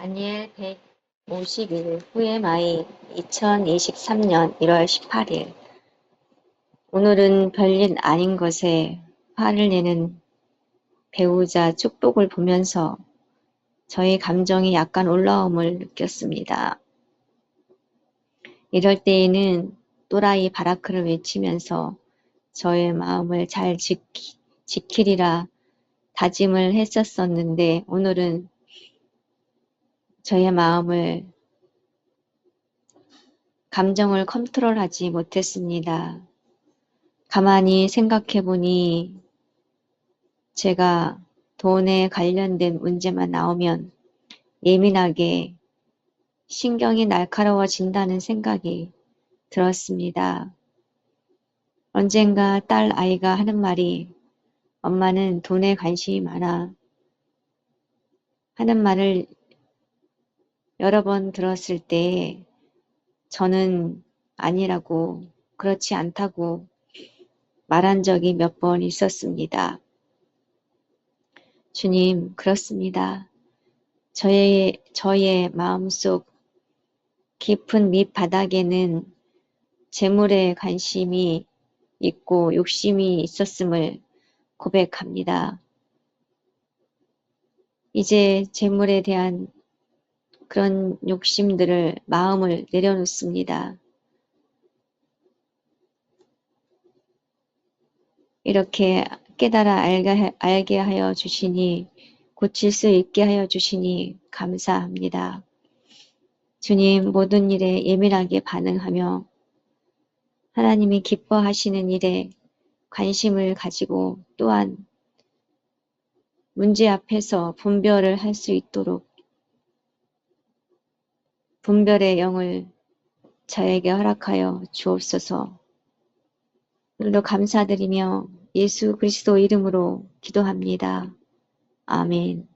다니엘 150일 후의 마이 2023년 1월 18일 오늘은 별일 아닌 것에 화를 내는 배우자 축복을 보면서 저의 감정이 약간 올라옴을 느꼈습니다. 이럴 때에는 또라이 바라크를 외치면서 저의 마음을 잘 지키, 지키리라 다짐을 했었었는데 오늘은 저의 마음을 감정을 컨트롤하지 못했습니다. 가만히 생각해 보니 제가 돈에 관련된 문제만 나오면 예민하게 신경이 날카로워진다는 생각이 들었습니다. 언젠가 딸 아이가 하는 말이 엄마는 돈에 관심이 많아 하는 말을 여러 번 들었을 때 저는 아니라고 그렇지 않다고 말한 적이 몇 번 있었습니다. 주님, 그렇습니다. 저의, 저의 마음속 깊은 밑바닥에는 재물에 관심이 있고 욕심이 있었음을 고백합니다. 이제 재물에 대한 그런 욕심들을 마음을 내려놓습니다. 이렇게 깨달아 알게, 하여 주시니 고칠 수 있게 하여 주시니 감사합니다. 주님 모든 일에 예민하게 반응하며 하나님이 기뻐하시는 일에 관심을 가지고 또한 문제 앞에서 분별을 할 수 있도록 분별의 영을 저에게 허락하여 주옵소서. 오늘도 감사드리며 예수 그리스도 이름으로 기도합니다. 아멘.